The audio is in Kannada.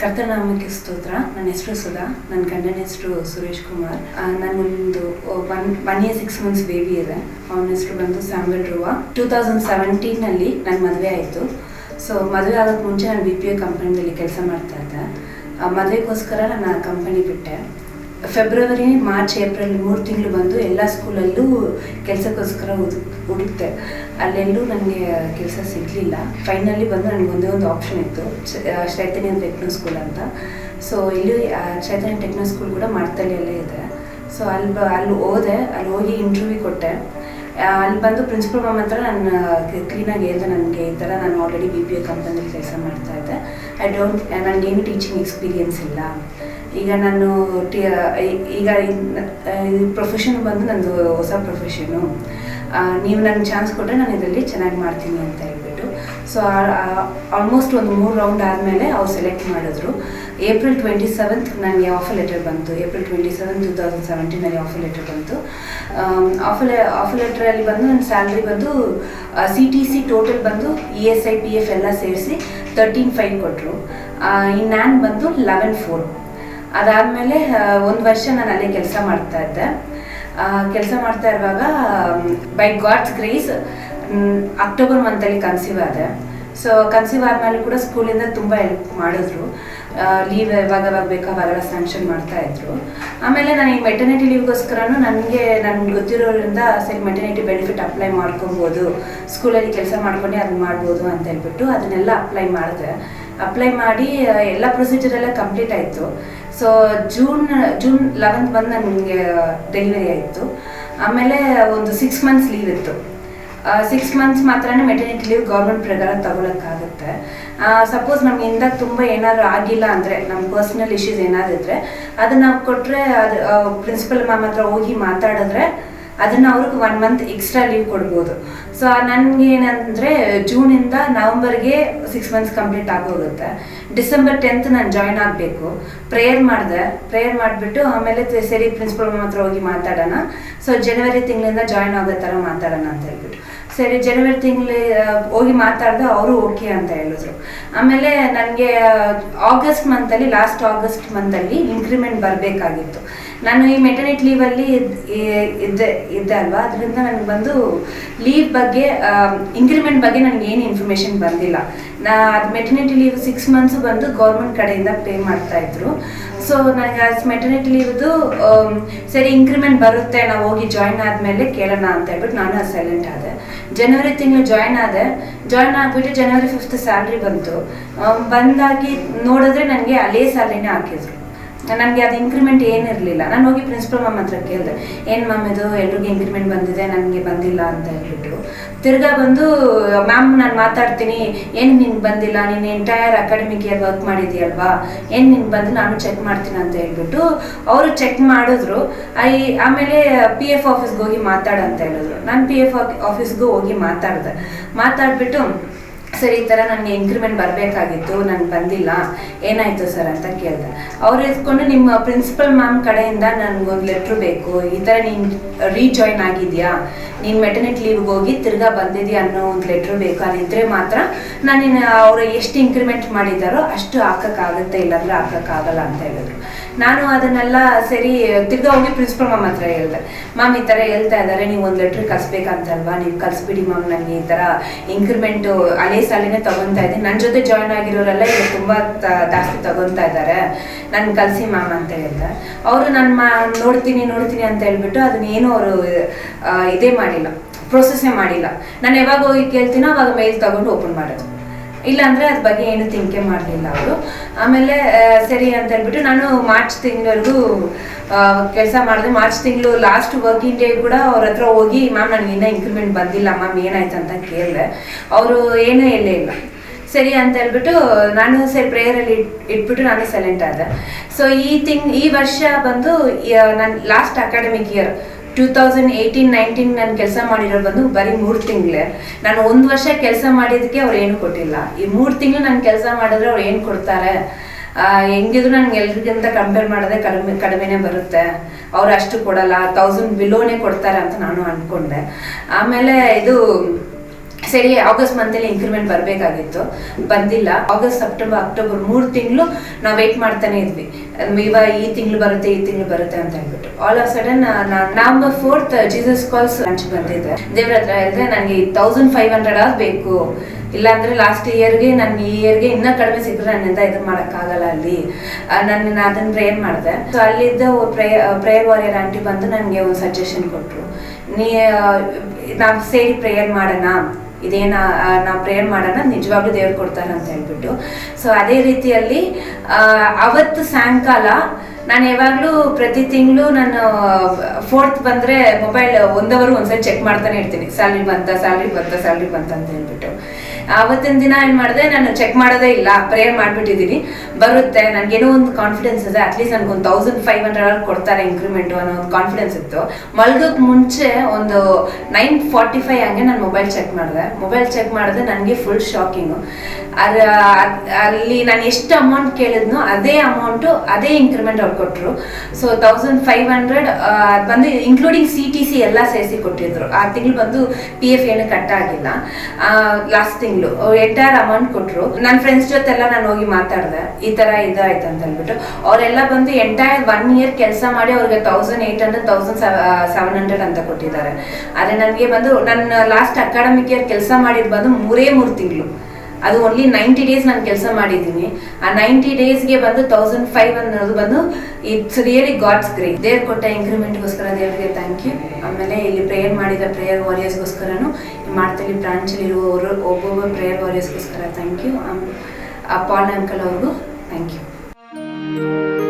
ಕರ್ತನಾಮಕ್ಕೆ ಸ್ತೋತ್ರ. ನನ್ನ ಹೆಸರು ಸುಧಾ, ನನ್ನ ಗಂಡನ ಹೆಸರು ಸುರೇಶ್ ಕುಮಾರ್. ನನ್ನೊಂದು one one year six months baby ಇದೆ. ಅವನ ಹೆಸರು ಬಂದು ಸ್ಯಾಮ್ವೆಲ್ ರುವ. ಟೂ ತೌಸಂಡ್ ಸೆವೆಂಟೀನಲ್ಲಿ ನನ್ನ ಮದುವೆ ಆಯಿತು. ಸೊ ಮದುವೆ ಆಗೋಕ್ಕೆ ಮುಂಚೆ ನಾನು ಬಿ ಪಿ ಎ ಕಂಪನಿಯಲ್ಲಿ ಕೆಲಸ ಮಾಡ್ತಾ ಇದ್ದೆ. ಮದುವೆಗೋಸ್ಕರ ನಾನು ಆ ಕಂಪನಿ ಬಿಟ್ಟೆ. ಫೆಬ್ರವರಿ, ಮಾರ್ಚ್, ಏಪ್ರಿಲ್ ಮೂರು ತಿಂಗಳು ಬಂದು ಎಲ್ಲ ಸ್ಕೂಲಲ್ಲೂ ಕೆಲಸಕ್ಕೋಸ್ಕರ ಹುಡುಕ್ತೆ ಅಲ್ಲೆಲ್ಲೂ ನನಗೆ ಕೆಲಸ ಸಿಗಲಿಲ್ಲ. ಫೈನಲಿ ಬಂದು ನನಗೆ ಒಂದೇ ಒಂದು ಆಪ್ಷನ್ ಇತ್ತು ಚೈತನ್ಯ ಟೆಕ್ನೋ ಸ್ಕೂಲ್ ಅಂತ. ಸೊ ಇಲ್ಲಿ ಚೈತನ್ಯ ಟೆಕ್ನೋ ಸ್ಕೂಲ್ ಕೂಡ ಮಾರ್ತಳ್ಳಿಯಲ್ಲೇ ಇದೆ. ಸೊ ಅಲ್ಲಿ ಬ, ಅಲ್ಲಿ ಹೋದೆ, ಅಲ್ಲಿ ಹೋಗಿ ಇಂಟರ್ವ್ಯೂ ಕೊಟ್ಟೆ. ಅಲ್ಲಿ ಬಂದು ಪ್ರಿನ್ಸಿಪಲ್ ಮ್ಯಾಮ್ ಹತ್ರ ನಾನು ಕ್ಲೀನಾಗಿ ಹೇಳಿದೆ ನನಗೆ ಈ ಥರ ನಾನು ಆಲ್ರೆಡಿ ಬಿ ಪಿ ಎ ಕಂಪನಿಯಲ್ಲಿ ಕೆಲಸ ಮಾಡ್ತಾ ಇದ್ದೆ. ಐ ಡೋಂಟ್ ನನಗೇನು ಟೀಚಿಂಗ್ ಎಕ್ಸ್ಪೀರಿಯನ್ಸ್ ಇಲ್ಲ. ಈಗ ನಾನು ಟಿ ಈಗ ಪ್ರೊಫೆಷನ್ ಬಂದು ನಂದು ಹೊಸ ಪ್ರೊಫೆಷನು ನೀವು ನನಗೆ ಚಾನ್ಸ್ ಕೊಟ್ಟರೆ ನಾನು ಇದರಲ್ಲಿ ಚೆನ್ನಾಗಿ ಮಾಡ್ತೀನಿ ಅಂತ ಹೇಳ್ಬಿಟ್ಟು. ಸೊ ಆಲ್ಮೋಸ್ಟ್ ಒಂದು ಮೂರು ರೌಂಡ್ ಆದಮೇಲೆ ಅವ್ರು ಸೆಲೆಕ್ಟ್ ಮಾಡಿದ್ರು. ಏಪ್ರಿಲ್ ಟ್ವೆಂಟಿ ಸೆವೆಂತ್ ನನಗೆ ಆಫರ್ ಲೆಟರ್ ಬಂತು. April twenty seven two thousand ಸೆವೆಂಟೀನಲ್ಲಿ offer letter ಬಂತು. ಆಫರ್ ಆಫರ್ ಲೆಟ್ರಲ್ಲಿ ಬಂದು ನನ್ನ ಸ್ಯಾಲ್ರಿ ಬಂದು ಸಿ ಟಿ ಸಿ ಟೋಟಲ್ ಬಂದು E S I P F ಎಲ್ಲ ಸೇರಿಸಿ ತರ್ಟೀನ್ ಫೈವ್ ಕೊಟ್ಟರು ಇನ್ನು ನಾನು ಬಂದು ಲೆವೆನ್ ಫೋರ್ ಅದಾದಮೇಲೆ ಒಂದು ವರ್ಷ ನಾನು ಅಲ್ಲೇ ಕೆಲಸ ಮಾಡ್ತಾ ಇದ್ದೆ. ಕೆಲಸ ಮಾಡ್ತಾ ಇರುವಾಗ ಬೈ ಗಾಡ್ಸ್ ಗ್ರೇಸ್ ಅಕ್ಟೋಬರ್ ಮಂತಲ್ಲಿ ಕನ್ಸೀವ್ ಆದೆ. ಸೊ ಕನ್ಸೀವ್ ಆದಮೇಲೆ ಕೂಡ ಸ್ಕೂಲಿಂದ ತುಂಬ ಹೆಲ್ಪ್ ಮಾಡಿದ್ರು. ಲೀವ್ ಯಾವಾಗ ಯಾವಾಗ ಬೇಕೋ ಅವಾಗೆಲ್ಲ ಸ್ಯಾಂಕ್ಷನ್ ಮಾಡ್ತಾ ಇದ್ರು. ಆಮೇಲೆ ನಾನು ಈ ಮೆಟರ್ನಿಟಿ ಲೀವ್ಗೋಸ್ಕರನೂ ನನಗೆ, ನನ್ಗೆ ಗೊತ್ತಿರೋದ್ರಿಂದ ಸರಿ ಮೆಟರ್ನಿಟಿ ಬೆನಿಫಿಟ್ ಅಪ್ಲೈ ಮಾಡ್ಕೊಬೋದು. ಸ್ಕೂಲಲ್ಲಿ ಕೆಲಸ ಮಾಡ್ಕೊಂಡು ಅದನ್ನ ಮಾಡ್ಬೋದು ಅಂತ ಹೇಳ್ಬಿಟ್ಟು ಅದನ್ನೆಲ್ಲ ಅಪ್ಲೈ ಮಾಡಿದೆ. ಅಪ್ಲೈ ಮಾಡಿ ಎಲ್ಲ ಪ್ರೊಸೀಜರ್ ಎಲ್ಲ ಕಂಪ್ಲೀಟ್ ಆಯಿತು. ಸೊ ಜೂನ್ ಜೂನ್ ಲೆವೆಂತ್ ಬಂದು ನನಗೆ ಡೆಲಿವರಿ ಆಯಿತು. ಆಮೇಲೆ ಒಂದು ಸಿಕ್ಸ್ ಮಂತ್ಸ್ ಲೀವ್ ಇತ್ತು. ಸಿಕ್ಸ್ ಮಂತ್ಸ್ ಮಾತ್ರನೇ ಮೆಟರ್ನಿಟಿ ಲೀವ್ ಗೌರ್ಮೆಂಟ್ ಪ್ರಕಾರ ತಗೊಳಕ್ಕಾಗುತ್ತೆ. ಸಪೋಸ್ ನಮ್ಮಿಂದ ತುಂಬ ಏನಾದರೂ ಆಗಿಲ್ಲ ಅಂದರೆ ನಮ್ಮ ಪರ್ಸ್ನಲ್ ಇಶ್ಯೂಸ್ ಏನಾದ್ರೆ ಇದ್ರೆ, ಅದನ್ನ ಕೊಟ್ಟರೆ ಅದು ಪ್ರಿನ್ಸಿಪಲ್ ಮ್ಯಾಮ್ ಹತ್ರ ಹೋಗಿ ಮಾತಾಡಿದ್ರೆ ಅದನ್ನ ಅವ್ರಿಗೆ ಒನ್ ಮಂತ್ ಎಕ್ಸ್ಟ್ರಾ ಲೀವ್ ಕೊಡ್ಬೋದು. ಸೊ ನನಗೆ ಏನಂದರೆ ಜೂನಿಂದ ನವಂಬರ್ಗೆ ಸಿಕ್ಸ್ ಮಂತ್ಸ್ ಕಂಪ್ಲೀಟ್ ಆಗೋಗುತ್ತೆ. ಡಿಸೆಂಬರ್ ಟೆಂತ್ ನಾನು ಜಾಯ್ನ್ ಆಗಬೇಕು. ಪ್ರೇಯರ್ ಮಾಡಿದೆ. ಪ್ರೇಯರ್ ಮಾಡಿಬಿಟ್ಟು ಆಮೇಲೆ ಸರಿ ಪ್ರಿನ್ಸಿಪಲ್ ಹತ್ರ ಹೋಗಿ ಮಾತಾಡೋಣ. ಸೊ ಜನವರಿ ತಿಂಗಳಿಂದ ಜಾಯ್ನ್ ಆಗೋ ಥರ ಮಾತಾಡೋಣ ಅಂತ ಹೇಳ್ಬಿಟ್ಟು. ಸರಿ ಜನವರಿ ತಿಂಗಳು ಹೋಗಿ ಮಾತಾಡ್ದೆ ಅವರು ಓಕೆ ಅಂತ ಹೇಳಿದ್ರು. ಆಮೇಲೆ ನನಗೆ ಆಗಸ್ಟ್ ಮಂತಲ್ಲಿ ಲಾಸ್ಟ್ ಆಗಸ್ಟ್ ಮಂತಲ್ಲಿ ಇನ್ಕ್ರಿಮೆಂಟ್ ಬರಬೇಕಾಗಿತ್ತು. ನಾನು ಈ ಮೆಟರ್ನಿಟಿ ಲೀವಲ್ಲಿ ಇದ್ದೆ ಇದ್ದೆ ಅಲ್ವಾ? ಅದರಿಂದ ನನಗೆ ಬಂದು ಲೀವ್ ಬಗ್ಗೆ ಇನ್ಕ್ರಿಮೆಂಟ್ ಬಗ್ಗೆ ನನಗೆ ಏನು ಇನ್ಫಾರ್ಮೇಷನ್ ಬಂದಿಲ್ಲ. ನಾ ಅದು ಮೆಟರ್ನಿಟಿ ಲೀವ್ ಸಿಕ್ಸ್ ಮಂತ್ಸ್ ಬಂದು ಗೌರ್ಮೆಂಟ್ ಕಡೆಯಿಂದ ಪೇ ಮಾಡ್ತಾ ಇದ್ರು. ಸೊ ನನಗೆ ಆ ಮೆಟರ್ನಿಟಿ ಲೀವ್ದು ಸರಿ ಇನ್ಕ್ರಿಮೆಂಟ್ ಬರುತ್ತೆ, ನಾವು ಹೋಗಿ ಜಾಯ್ನ್ ಆದಮೇಲೆ ಕೇಳೋಣ ಅಂತ ಹೇಳ್ಬಿಟ್ಟು ನಾನು ಸೈಲೆಂಟ್ ಆದೆ. ಜನವರಿ ತಿಂಗಳು ಜಾಯ್ನ್ ಆದೆ. ಜಾಯ್ನ್ ಆಗಿಬಿಟ್ಟು ಜನವರಿ ಫಿಫ್ತ್ ಸ್ಯಾಲ್ರಿ ಬಂತು. ಬಂದಾಗಿ ನೋಡಿದ್ರೆ ನನಗೆ ಅಲ್ಲೇ ಸ್ಯಾಲ್ರಿನೇ ಹಾಕಿದ್ರು. ನನಗೆ ಅದು ಇನ್ಕ್ರಿಮೆಂಟ್ ಏನಿರಲಿಲ್ಲ. ನಾನು ಹೋಗಿ ಪ್ರಿನ್ಸಿಪಲ್ ಮ್ಯಾಮ್ ಹತ್ರ ಕೇಳಿದೆ, ಏನು ಮ್ಯಾಮ್ ಇದು? ಎಲ್ರಿಗೂ ಇನ್ಕ್ರಿಮೆಂಟ್ ಬಂದಿದೆ, ನನಗೆ ಬಂದಿಲ್ಲ ಅಂತ ಹೇಳ್ಬಿಟ್ಟು ತಿರ್ಗಾ ಬಂದು ಮ್ಯಾಮ್ ನಾನು ಮಾತಾಡ್ತೀನಿ. ಏನು ನಿನ್ಗೆ ಬಂದಿಲ್ಲ? ನೀನು ಎಂಟೈರ್ ಅಕಾಡೆಮಿಕ್ ಇಯರ್ ವರ್ಕ್ ಮಾಡಿದೆಯಲ್ವಾ? ಏನು ನಿನ್ಗೆ ಬಂದು ನಾನು ಚೆಕ್ ಮಾಡ್ತೀನಿ ಅಂತ ಹೇಳ್ಬಿಟ್ಟು ಅವರು ಚೆಕ್ ಮಾಡಿದ್ರು. ಐ, ಆಮೇಲೆ ಪಿ ಎಫ್ ಆಫೀಸ್ಗೆ ಹೋಗಿ ಮಾತಾಡು ಅಂತ ಹೇಳಿದ್ರು. ನಾನು ಪಿ ಎಫ್ ಆಫೀಸ್ಗೂ ಹೋಗಿ ಮಾತಾಡಿದೆ. ಮಾತಾಡ್ಬಿಟ್ಟು ಸರ್, ಈ ಥರ ನನಗೆ ಇನ್ಕ್ರಿಮೆಂಟ್ ಬರಬೇಕಾಗಿತ್ತು, ನಾನು ಬಂದಿಲ್ಲ, ಏನಾಯಿತು ಸರ್ ಅಂತ ಕೇಳಿದೆ. ಅವ್ರು ಎತ್ಕೊಂಡು ನಿಮ್ಮ ಪ್ರಿನ್ಸಿಪಲ್ ಮ್ಯಾಮ್ ಕಡೆಯಿಂದ ನನಗೊಂದು ಲೆಟ್ರ್ ಬೇಕು, ಈ ಥರ ನೀನು ರೀಜಾಯ್ನ್ ಆಗಿದೆಯಾ, ನೀನು ಮೆಟರ್ನಿಟಿ ಲೀವ್ಗೆ ಹೋಗಿ ತಿರ್ಗಾ ಬಂದಿದ್ಯಾ ಅನ್ನೋ ಒಂದು ಲೆಟ್ರ್ ಬೇಕು ಅದಿದ್ರೆ ಮಾತ್ರ ನಾನು ಅವರು ಎಷ್ಟು ಇನ್ಕ್ರಿಮೆಂಟ್ ಮಾಡಿದ್ದಾರೋ ಅಷ್ಟು ಹಾಕೋಕ್ಕಾಗುತ್ತೆ, ಇಲ್ಲಾಂದ್ರೆ ಹಾಕೋಕ್ಕಾಗಲ್ಲ ಅಂತ ಹೇಳಿದ್ರು. ನಾನು ಅದನ್ನೆಲ್ಲ ಸರಿ, ತಿರ್ಗಾ ಹೋಗಿ ಪ್ರಿನ್ಸಿಪಲ್ ಮ್ಯಾಮ್ ಹತ್ರ ಹೇಳಿದೆ. ಮ್ಯಾಮ್ ಈ ಥರ ಹೇಳ್ತಾ ಇದ್ದಾರೆ ನೀವು ಒಂದು ಲೆಟ್ರ್ ಕಲಿಸ್ಬೇಕಂತಲ್ವಾ ನೀವು ಕಲಿಸ್ಬಿಡಿ ಮ್ಯಾಮ್ ನನಗೆ ಈ ಥರ ಇನ್ಕ್ರಿಮೆಂಟು ಹಳೆ ಸಾಲಿನೇ ತಗೊಂತಾ ಇದ್ದೀನಿ. ನನ್ನ ಜೊತೆ ಜಾಯ್ನ್ ಆಗಿರೋರೆಲ್ಲ ಈಗ ತುಂಬ ಜಾಸ್ತಿ ತಗೊಂತಾ ಇದ್ದಾರೆ. ನನ್ನ ಕಲಸಿ ಮ್ಯಾಮ್ ಅಂತ ಹೇಳಿದ್ರೆ ಅವರು ನನ್ನ ಮಾ, ನೋಡ್ತೀನಿ ನೋಡ್ತೀನಿ ಅಂತ ಹೇಳ್ಬಿಟ್ಟು ಅದನ್ನೇನು ಅವರು ಇದೇ ಮಾಡಿಲ್ಲ. ಪ್ರೊಸೆಸ್ಸೇ ಮಾಡಿಲ್ಲ. ನಾನು ಯಾವಾಗ ಹೋಗಿ ಕೇಳ್ತೀನೋ ಅವಾಗ ಮೇಲ್ ತಗೊಂಡು ಓಪನ್ ಮಾಡೋದು. ಇಲ್ಲಾಂದ್ರೆ ಅದ್ರ ಬಗ್ಗೆ ಏನು ತಿಂಕೆ ಮಾಡಲಿಲ್ಲ ಅವರು. ಆಮೇಲೆ ಸರಿ ಅಂತ ಹೇಳ್ಬಿಟ್ಟು ನಾನು ಮಾರ್ಚ್ ತಿಂಗಳವರೆಗೂ ಕೆಲಸ ಮಾಡಿದೆ. ಮಾರ್ಚ್ ತಿಂಗಳು ಲಾಸ್ಟ್ ವರ್ಕಿಂಗ್ ಡೇ ಕೂಡ ಅವ್ರ ಹತ್ರ ಹೋಗಿ, ಮ್ಯಾಮ್, ನನಗೆ ಇನ್ನೂ ಇನ್ಕ್ರಿಮೆಂಟ್ ಬಂದಿಲ್ಲ, ಮ್ಯಾಮ್, ಏನಾಯ್ತು ಅಂತ ಕೇಳಿದೆ. ಅವರು ಏನೂ ಹೇಳೇ ಇಲ್ಲ. ಸರಿ ಅಂತ ಹೇಳ್ಬಿಟ್ಟು ನಾನು ಸರಿ ಪ್ರೇಯರಲ್ಲಿ ಇಟ್ಬಿಟ್ಟು ನಾನು ಸೈಲೆಂಟ್ ಆದೆ. ಸೊ ಈ ತಿಂಗ್, ಈ ವರ್ಷ ಬಂದು ನನ್ನ last academic year two thousand eighteen nineteen ನಾನು ಕೆಲಸ ಮಾಡಿರೋ ಬಂದು ಬರೀ ಮೂರು ತಿಂಗಳೇ. ನಾನು ಒಂದು ವರ್ಷ ಕೆಲಸ ಮಾಡಿದ್ದಕ್ಕೆ ಅವ್ರು ಏನು ಕೊಟ್ಟಿಲ್ಲ. ಈ ಮೂರು ತಿಂಗಳು ನಾನು ಕೆಲಸ ಮಾಡಿದ್ರೆ ಅವ್ರು ಏನು ಕೊಡ್ತಾರೆ? ಹೆಂಗಿದ್ರು ನನಗೆ ಎಲ್ರಿಗಿಂತ ಕಂಪೇರ್ ಮಾಡಿದ್ರೆ ಕಡಿಮೆ, ಕಡಿಮೆನೆ ಬರುತ್ತೆ. ಅವ್ರು ಅಷ್ಟು ಕೊಡಲ್ಲ ತೌಸಂಡ್ ಬಿಲೋನೇ ಕೊಡ್ತಾರೆ ಅಂತ ನಾನು ಅಂದ್ಕೊಂಡೆ ಆಮೇಲೆ ಇದು, ಸರಿ ಆಗಸ್ಟ್ ಮಂತಲ್ಲಿ ಇನ್ಕ್ರಿಮೆಂಟ್ ಬರಬೇಕಾಗಿತ್ತು. ಬಂದಿಲ್ಲ. ಆಗಸ್ಟ್ ಸೆಪ್ಟೆಂಬರ್ ಅಕ್ಟೋಬರ್ ಮೂರು ತಿಂಗಳು ನಾವು ವೆಯ್ಟ್ ಮಾಡ್ತಾನೆ ಇದ್ವಿ. ಇವಾಗ ಈ ತಿಂಗಳು ಬರುತ್ತೆ, ಈ ತಿಂಗಳು ಬರುತ್ತೆ ಅಂತ ಹೇಳ್ಬಿಟ್ಟು. All of sudden November fourth Jesus calls lunch ಬಂದಿದೆ. ದೇವ್ರ ಹತ್ರ ಹೇಳಿದ್ರೆ ನನಗೆ ತೌಸಂಡ್ ಫೈವ್ ಹಂಡ್ರೆಡ್ ಆಗಿ ಬೇಕು. ಇಲ್ಲಾಂದ್ರೆ ಲಾಸ್ಟ್ ಇಯರ್ಗೆ ನನ್ನ ಈ ಇಯರ್ಗೆ ಇನ್ನೂ ಕಡಿಮೆ ಸಿಕ್ಕರೆ ನನ್ನಿಂದ ಇದು ಮಾಡೋಕ್ಕಾಗಲ್ಲ ಅಲ್ಲಿ. ನನ್ನ ಅದನ್ನ ಪ್ರೇಯರ್ ಮಾಡಿದೆ. ಸೊ ಅಲ್ಲಿದ್ದ ಪ್ರೇಯರ್ ವಾರಿಯರ್ ಆಂಟಿ ಬಂದು ನನಗೆ ಒಂದು ಸಜೆಷನ್ ಕೊಟ್ಟರು ನೀ ನಾವು ಸೇರಿ ಪ್ರೇಯರ್ ಮಾಡೋಣ. ಇದೇನ ನಾವು ಪ್ರೇಯರ್ ಮಾಡೋಣ, ನಿಜವಾಗ್ಲೂ ದೇವ್ರು ಕೊಡ್ತಾರೆ ಅಂತ ಹೇಳ್ಬಿಟ್ಟು. ಸೊ ಅದೇ ರೀತಿಯಲ್ಲಿ ಅವತ್ತು ಸಾಯಂಕಾಲ ನಾನು ಯಾವಾಗಲೂ ಪ್ರತಿ ತಿಂಗಳು ನಾನು ಫೋರ್ತ್ ಬಂದರೆ ಮೊಬೈಲ್ ಒಂದವರು ಒಂದ್ಸರಿ ಚೆಕ್ ಮಾಡ್ತಾನೆ ಇರ್ತೀನಿ. ಸ್ಯಾಲ್ರಿ ಬಂತ ಸ್ಯಾಲ್ರಿ ಬಂತ ಸ್ಯಾಲ್ರಿ ಬಂತ ಅಂತ ಹೇಳ್ಬಿಟ್ಟು. ಆವತ್ತಿನ ದಿನ ಏನ್ ಮಾಡಿದೆ, ನಾನು ಚೆಕ್ ಮಾಡೋದೇ ಇಲ್ಲ ಪ್ರೇಯರ್ ಮಾಡ್ಬಿಟ್ಟಿದ್ದೀನಿ ಬರುತ್ತೆ, ನನಗೇನೋ ಒಂದು ಕಾನ್ಫಿಡೆನ್ಸ್ ಇದೆ ಅಟ್ಲೀಸ್ಟ್ ನನಗೆ ಒಂದು ತೌಸಂಡ್ ಫೈವ್ ಹಂಡ್ರೆಡ್ ಕೊಡ್ತಾರೆ ಇನ್ಕ್ರಿಮೆಂಟ್ ಅನ್ನೋ ಒಂದು ಕಾನ್ಫಿಡೆನ್ಸ್ ಇತ್ತು. ಮಲ್ಗೋಕ್ ಮುಂಚೆ ಒಂದು ನೈನ್ ಫಾರ್ಟಿ ಫೈವ್ ಹಂಗೆ ನಾನು ಮೊಬೈಲ್ ಚೆಕ್ ಮಾಡಿದೆ. ಮೊಬೈಲ್ ಚೆಕ್ ಮಾಡಿದ್ರೆ ನನಗೆ ಫುಲ್ ಶಾಕಿಂಗು ಅದ ಅಲ್ಲಿ ನಾನು ಎಷ್ಟು ಅಮೌಂಟ್ ಕೇಳಿದ್ನೋ, ಅದೇ ಅಮೌಂಟು ಅದೇ ಇನ್ಕ್ರಿಮೆಂಟ್ ಅವ್ರು ಕೊಟ್ಟರು ಸೊ ತೌಸಂಡ್ ಫೈವ್ ಹಂಡ್ರೆಡ್ ಅದು ಬಂದು ಇನ್ಕ್ಲೂಡಿಂಗ್ ಸಿ ಟಿ ಸಿ ಎಲ್ಲ ಸೇರಿಸಿ ಕೊಟ್ಟಿದ್ರು. ಆ ತಿಂಗಳು ಬಂದು ಪಿ ಎಫ್ ಏನು ಕಟ್ ಆಗಿಲ್ಲ. ಲಾಸ್ಟ್ ತಿಂಗಳು. ಎಂಟೈರ್ ಅಮೌಂಟ್ ಕೊಟ್ರು. ನನ್ನ ಫ್ರೆಂಡ್ಸ್ ಜೊತೆ ಎಲ್ಲ ನಾನು ಹೋಗಿ ಮಾತಾಡ್ದೆ, ಈ ತರ ಇದಾಯ್ತು ಅಂತ ಹೇಳ್ಬಿಟ್ಟು. ಅವರೆಲ್ಲ ಬಂದು ಎಂಟೈರ್ ಒನ್ ಇಯರ್ ಕೆಲಸ ಮಾಡಿ ಅವ್ರಿಗೆ thousand eight hundred thousand seven hundred ಅಂತ ಕೊಟ್ಟಿದ್ದಾರೆ. ಆದರೆ ನನಗೆ ಬಂದು, ನನ್ನ ಲಾಸ್ಟ್ ಅಕಾಡೆಮಿಕ್ ಇಯರ್ ಕೆಲಸ ಮಾಡಿದ್ ಬಂದು ಮೂರೇ ಮೂರು ತಿಂಗಳು. ಅದು ಓನ್ಲಿ ನೈಂಟಿ ಡೇಸ್ ನಾನು ಕೆಲಸ ಮಾಡಿದ್ದೀನಿ. ಆ ನೈಂಟಿ ಡೇಸ್ಗೆ ಬಂದು ತೌಸಂಡ್ ಫೈವ್ ಅನ್ನೋದು ಬಂದು ಇಟ್ಸ್ ರಿಯಲಿ ಗಾಡ್ಸ್ ಗ್ರೇ ದೇವ್ರು ಕೊಟ್ಟ ಇಂಕ್ರಿಮೆಂಟ್ಗೋಸ್ಕರ ದೇವರಿಗೆ ಥ್ಯಾಂಕ್ ಯು ಆಮೇಲೆ ಇಲ್ಲಿ ಪ್ರೇಯರ್ ಮಾಡಿದ ಪ್ರೇಯರ್ ವಾರಿಯರ್ಸ್ಗೋಸ್ಕರನು ಮಾಡ್ತಲ್ಲಿ ಬ್ರಾಂಚಲ್ಲಿ ಇರುವವರು ಒಬ್ಬೊಬ್ಬ ಪ್ರೇಯರ್ ವಾರಿಯರ್ಸ್ಗೋಸ್ಕರ ಥ್ಯಾಂಕ್ ಯು ಆ ಪಾಲ್ ಅಂಕಲ್ ಅವ್ರಿಗೂ ಥ್ಯಾಂಕ್ ಯು